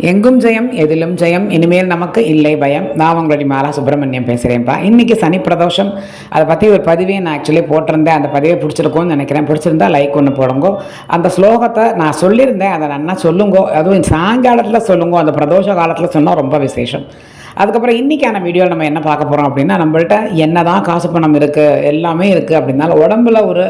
எங்கும் ஜெயம் எதிலும் ஜெயம் இனிமேல் நமக்கு இல்லை பயம். நான் உங்களுடைய மாலா சுப்பிரமணியம் பேசுகிறேன்ப்பா இன்றைக்கி சனி பிரதோஷம். அதை பற்றி ஒரு பதிவே நான் ஆக்சுவலி போட்டிருந்தேன். அந்த பதிவை பிடிச்சிருக்கோன்னு நினைக்கிறேன். பிடிச்சிருந்தா லைக் ஒன்று போடுங்கோ. அந்த ஸ்லோகத்தை நான் சொல்லியிருந்தேன். அதை நன்னா சொல்லுங்கோ. அதுவும் சாயங்காலத்தில் சொல்லுங்கோ. அந்த பிரதோஷ காலத்தில் சொன்னால் ரொம்ப விசேஷம். அதுக்கப்புறம் இன்றைக்கான வீடியோவில் நம்ம என்ன பார்க்க போகிறோம் அப்படின்னா நம்மள்ட்ட என்ன தான் காசு பணம் இருக்குது எல்லாமே இருக்குது அப்படின்னாலும் உடம்புல ஒரு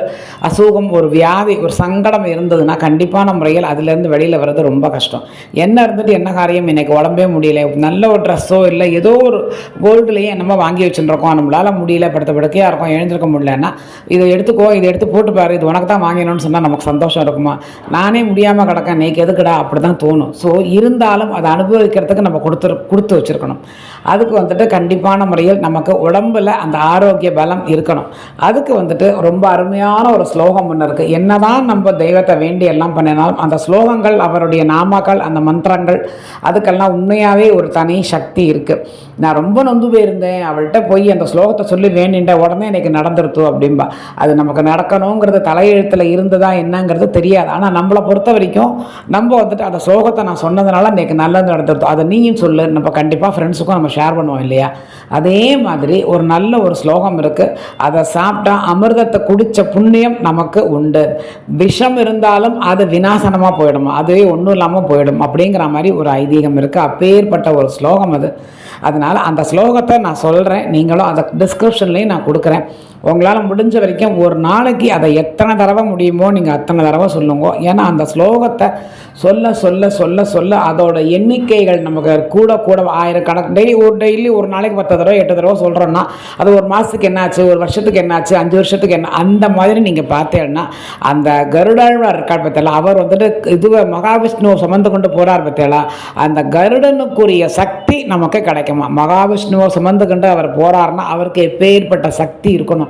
அசோகம் ஒரு வியாதி ஒரு சங்கடம் இருந்ததுன்னா கண்டிப்பான முறையில் அதுலேருந்து வெளியில் வர்றது ரொம்ப கஷ்டம். என்ன இருந்துட்டு என்ன காரியம்? இன்றைக்கி உடம்பே முடியல. நல்ல ஒரு ட்ரெஸ்ஸோ இல்லை ஏதோ ஒரு கோல்டுலேயே நம்ம வாங்கி வச்சுருக்கோம் நம்மளால் முடியல படுத்த படுக்கையாக இருக்கும் எழுந்திருக்க முடியலன்னா இதை எடுத்துக்கோ இதை எடுத்து போட்டு பாரு இது உனக்கு தான் வாங்கினோன்னு சொன்னால் நமக்கு சந்தோஷம் இருக்குமா? நானே முடியாமல் கிடக்கேன் நீக்கு எதுக்குடா அப்படி தான் தோணும். ஸோ இருந்தாலும் அதை அனுபவிக்கிறதுக்கு நம்ம கொடுத்து கொடுத்து வச்சுருக்கணும். அதுக்கு வந்துட்டு கண்டிப்பான முறையில் நமக்கு உடம்புல அந்த ஆரோக்கிய பலம் இருக்கணும். அதுக்கு வந்துட்டு ரொம்ப அருமையான ஒரு ஸ்லோகம் ஒன்று இருக்குது என்னதான் நம்ம தெய்வத்தை வேண்டி எல்லாம் பண்ணினாலும் அந்த ஸ்லோகங்கள் அவருடைய நாமாக்கள் அந்த மந்திரங்கள் அதுக்கெல்லாம் உண்மையாகவே ஒரு தனி சக்தி இருக்குது நான் ரொம்ப நொந்து போயிருந்தேன். அவள்கிட்ட போய் அந்த ஸ்லோகத்தை சொல்லி வேண்டின்ற உடனே எனக்கு நடந்துருத்தோம் அப்படின்பா அது நமக்கு நடக்கணுங்கிறது தலையெழுத்தில் இருந்ததா என்னங்கிறது தெரியாது. ஆனால் நம்மளை பொறுத்த வரைக்கும் நம்ம வந்துட்டு அந்த ஸ்லோகத்தை நான் சொன்னதுனால இன்னைக்கு நல்லது நடந்துருத்தோம் அதை நீயும் சொல்லு. நம்ம கண்டிப்பாக ஃப்ரெண்ட்ஸ் ஃப்ரெண்ட்ஸுக்கும் நம்ம ஷேர் பண்ணுவோம் இல்லையா? அதே மாதிரி ஒரு நல்ல ஒரு ஸ்லோகம் இருக்குது அதை சாப்பிட்டா அமிர்தத்தை குடித்த புண்ணியம் நமக்கு உண்டு. விஷம் இருந்தாலும் அது வினாசனமாக போயிடும்? அதுவே ஒன்றும் இல்லாமல் போயிடும் அப்படிங்கிற மாதிரி ஒரு ஐதீகம் இருக்குது அப்பேற்பட்ட ஒரு ஸ்லோகம் அது. அதனால் அந்த ஸ்லோகத்தை நான் சொல்கிறேன் நீங்களும் அதை டிஸ்கிரிப்ஷன்லேயும் நான் கொடுக்குறேன். உங்களால் முடிஞ்ச வரைக்கும் ஒரு நாளைக்கு அதை எத்தனை தடவை முடியுமோ நீங்கள் அத்தனை தடவை சொல்லுங்க. ஏன்னா அந்த ஸ்லோகத்தை சொல்ல சொல்ல சொல்ல சொல்ல அதோட எண்ணிக்கைகள் நமக்கு கூட கூட ஆயிரக்கணக்கு டெய்லி ஒரு டெய்லி ஒரு நாளைக்கு பத்து தடவை எட்டு தடவை சொல்கிறோன்னா அது ஒரு மாதத்துக்கு என்னாச்சு ஒரு வருஷத்துக்கு என்னாச்சு அஞ்சு வருஷத்துக்கு என்ன அந்த மாதிரி நீங்கள் பார்த்தேன்னா அந்த கருடாழ்வார் இருக்கார் பார்த்தீங்களா அவர் வந்துட்டு இதுவே மகாவிஷ்ணுவை சுமந்து கொண்டு போகிறார் பார்த்தீங்களா அந்த கருடனுக்குரிய சக்தி நமக்கு கிடைக்குமா? மகாவிஷ்ணுவை சுமந்து கொண்டு அவர் போகிறாருன்னா அவருக்கு எப்பேற்பட்ட சக்தி இருக்கணும்.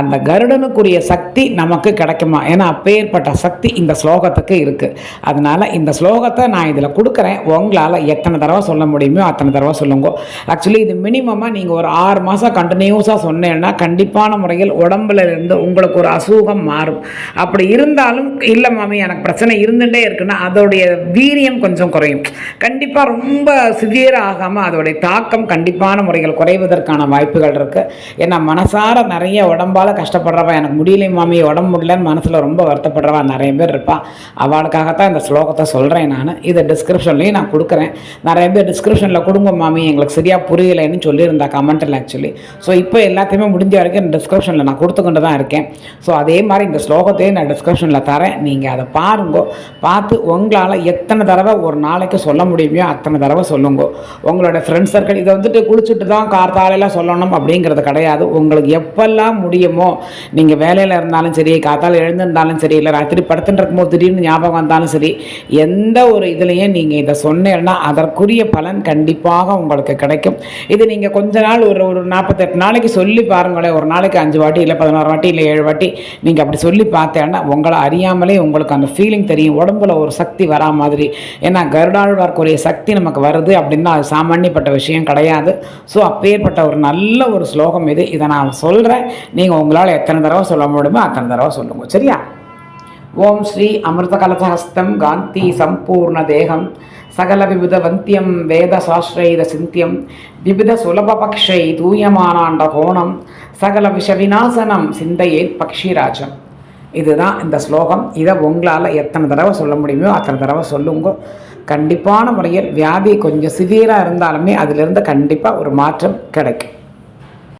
அந்த கருடனுக்குரிய சக்தி நமக்கு கிடைக்குமா? ஏன்னா அப்பேற்பட்ட சக்தி இந்த ஸ்லோகத்துக்கு இருக்குது அதனால் இந்த ஸ்லோகத்தை நான் இதில் கொடுக்குறேன். உங்களால் எத்தனை தடவை சொல்ல முடியுமோ அத்தனை தடவை சொல்லுங்க. ஆக்சுவலி இது மினிமமாக நீங்கள் ஒரு ஆறு மாதம் கண்டினியூஸாக சொன்னேன்னா கண்டிப்பான முறையில் உடம்புல இருந்து உங்களுக்கு ஒரு அசூகம் மாறும். அப்படி இருந்தாலும் இல்லை மாமி எனக்கு பிரச்சனை இருந்துகிட்டே இருக்குன்னா அதோடைய வீரியம் கொஞ்சம் குறையும். கண்டிப்பாக ரொம்ப சிவியர் ஆகாமல் அதோடைய தாக்கம் கண்டிப்பான முறைகள் குறைவதற்கான வாய்ப்புகள் இருக்குது ஏன்னா மனசார நிறைய உடம்பால் கஷ்டப்படுறவா எனக்கு முடியலையே மாமியை உடம்பு முடியலன்னு மனசில் ரொம்ப வருத்தப்படுறவா நிறைய பேர் இருப்பாள் அவளுக்காகத்தான் இந்த ஸ்லோகத்தை சொல்கிறேன் நான். இதை டிஸ்கிரிப்ஷன்லேயும் நான் கொடுக்குறேன். நிறைய பேர் டிஸ்கிரிப்ஷனில் கொடுங்க மாமி எங்களுக்கு சரியாக புரியலைன்னு சொல்லியிருந்தா கமெண்ட்டில் ஆக்சுவலி ஸோ இப்போ எல்லாத்தையுமே முடிஞ்ச வரைக்கும் டிஸ்கிரிப்ஷனில் நான் கொடுத்துக்கொண்டு தான் இருக்கேன். ஸோ அதே மாதிரி இந்த ஸ்லோகத்தையும் நான் டிஸ்கிரிப்ஷனில் தரேன். நீங்கள் அதை பாருங்க. பார்த்து உங்களால் எத்தனை தடவை ஒரு நாளைக்கு சொல்ல முடியுமோ அத்தனை தடவை சொல்லுங்க. உங்களோட ஃப்ரெண்ட்ஸ் சர்க்கிள் இதை வந்துட்டு குளிச்சுட்டு தான் கார்த்தாலையில் சொல்லணும் அப்படிங்கிறது கிடையாது. உங்களுக்கு எப்பெல்லாம் முடியுமோ? நீங்கள் வேலையில் இருந்தாலும் சரி காத்தால் எழுந்திருந்தாலும் சரி இல்லை ராத்திரி படுத்துட்டு இருக்கும்போது திடீர்னு ஞாபகம் வந்தாலும் சரி எந்த ஒரு இதுலேயும் நீங்கள் இதை சொன்னீங்கன்னா அதற்குரிய பலன் கண்டிப்பாக உங்களுக்கு கிடைக்கும். இது நீங்கள் கொஞ்ச நாள் ஒரு ஒரு நாற்பத்தெட்டு நாளைக்கு சொல்லி பாருங்களேன். ஒரு நாளைக்கு அஞ்சு வாட்டி இல்லை பதினோரு வாட்டி இல்லை ஏழு வாட்டி நீங்கள் அப்படி சொல்லி பார்த்தேன்னா உங்களை அறியாமலே உங்களுக்கு அந்த ஃபீலிங் தெரியும். உடம்புல ஒரு சக்தி வரா மாதிரி. ஏன்னா கருடாழ்வார்க்குரிய சக்தி நமக்கு வருது அப்படின்னா அது சாமானியப்பட்ட விஷயம் கிடையாது. ஸோ அப்பேற்பட்ட ஒரு நல்ல ஒரு ஸ்லோகம் இது. இதை நான் சொல்கிறேன் நீங்கள் உங்களால் எத்தனை தடவை சொல்ல முடியுமோ அத்தனை தடவை சொல்லுங்க சரியா? ஓம் ஸ்ரீ அமிர்தகலசஹஸ்தம் காந்தி சம்பூர்ண தேகம் சகல விவித வந்தியம் வேத சாஸ்திரைத சிந்தியம் விவித சுலபபக்ஷை தூயமானாண்ட கோணம் சகல விஷவிநாசனம் சிந்தையே பக்ஷிராஜம். இதுதான் இந்த ஸ்லோகம். இதை உங்களால் எத்தனை தடவை சொல்ல முடியுமோ அத்தனை தடவை சொல்லுங்க. கண்டிப்பான முறையில் வியாதி கொஞ்சம் சிவியராக இருந்தாலுமே அதிலிருந்து கண்டிப்பாக ஒரு மாற்றம் கிடைக்கும்.